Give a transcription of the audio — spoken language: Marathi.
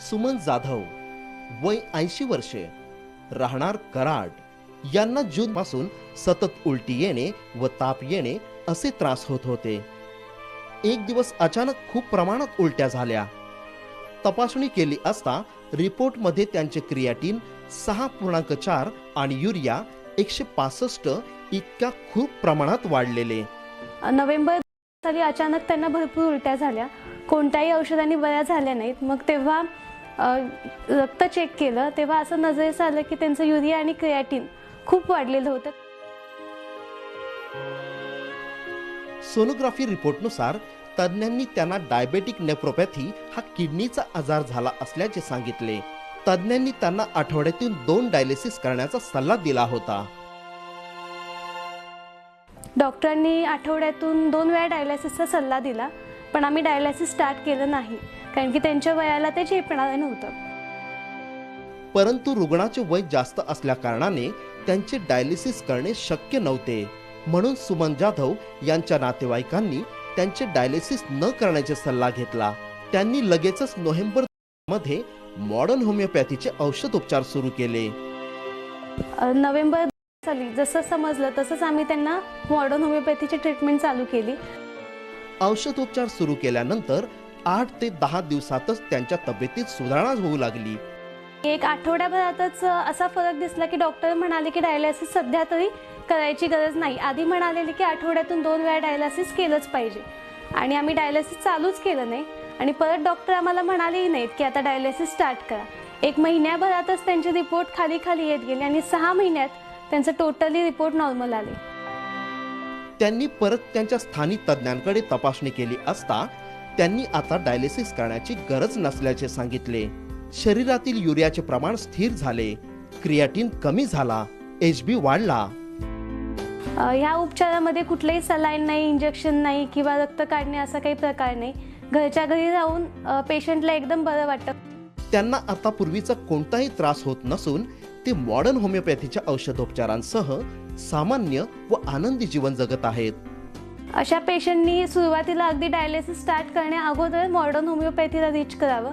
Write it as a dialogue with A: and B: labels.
A: सुमन जाधव वय ऐंशी वर्षे राहणार कराड. यांना जून पासून सतत उलटी येणे व ताप येणे असे त्रास होत होते. एक दिवस अचानक खूप प्रमाणात उलट्या झाल्या. तपासणी केली असता रिपोर्टमध्ये त्यांचे क्रियाटीन सहा पूर्णांक चार आणि युरिया एकशे पासष्ट इतक्या खूप प्रमाणात वाढलेले.
B: नोव्हेंबर साली अचानक त्यांना भरपूर उलट्या झाल्या. कोणत्याही औषधांनी बऱ्या झाल्या नाहीत. मग तेव्हा रक्त चेक केलं तेव्हा असं नजरेस आलं की त्यांचं युरिया आणि क्रियाटीन खूप वाढलेलं होतं.
A: सोनोग्राफी रिपोर्टनुसार तज्ज्ञांनी त्यांना डायबेटिक नेफ्रोपॅथी हा किडनीचा आजार झाला असल्याचे सांगितले. तज्ज्ञांनी त्यांना आठवड्यातून दोन डायलिसिस करण्याचा सल्ला दिला होता.
B: डॉक्टरांनी आठवड्यातून दोन वेळा डायलायसिसचा सल्ला दिला. पण आम्ही डायलायसिस स्टार्ट केलं नाही. कारण की त्यांच्या वयाला ते झेपणार नव्हतं.
A: परंतु रुग्णाचे वय जास्त असल्या कारणाने त्यांचे डायलिसिस करणे शक्य नव्हते. म्हणून सुमन जाधव यांच्या नातेवाईकांनी त्यांचे डायलिसिस न करण्याचा सल्ला घेतला. त्यांनी लगेचच नोव्हेंबरमध्ये मॉडर्न होमिओपॅथीचे औषधोपचार सुरू केले.
B: नोव्हेंबर साली जसं समजलं तसंच आम्ही त्यांना मॉडर्न होमिओपॅथीची ट्रीटमेंट चालू केली.
A: औषधोपचार सुरू केल्यानंतर आठ ते दहा दिवसातच त्यांच्या तब्येतीत सुधारणा होऊ लागली.
B: एक आठवड्याभरातच असा फरक दिसला की डॉक्टर म्हणाले की डायलिसिस सध्या तरी करायची गरज नाही. आधी म्हणालेले की आठवड्यातून दोन वेळा डायलिसिस केलंच पाहिजे. आणि आम्ही डायलिसिस चालूच केलं नाही. आणि परत डॉक्टर आम्हाला म्हणालेही नाहीत की आता डायलिसिस स्टार्ट करा. एक महिन्याभरातच त्यांचे रिपोर्ट खाली खाली येत गेले आणि सहा महिन्यात त्यांचं टोटली रिपोर्ट नॉर्मल आले.
A: त्यांनी परत त्यांच्या स्थानिक तज्ज्ञांकडे तपासणी केली असता त्यांनी आता डायलिसिस करण्याची गरज नसल्याचे सांगितले. शरीरातील युरियाचे प्रमाण स्थिर झाले. क्रियाटीन कमी झाला. एच बी वाढला.
B: ह्या उपचारामध्ये कुठलंही सलाईन नाही इंजेक्शन नाही किंवा रक्त काढणे असा काही प्रकार नाही. घरच्या घरी राहून पेशंटला एकदम बरं वाटतं.
A: त्यांना आता पूर्वीचा कोणताही त्रास होत नसून ते मॉडर्न होमिओपॅथीच्या औषधोपचारांसह सामान्य व आनंदी जीवन जगत आहेत.
B: अशा पेशंटनी सुरुवातीला अगदी डायलिसिस स्टार्ट करण्या अगोदर मॉडर्न होमिओपॅथीला रीच करावं.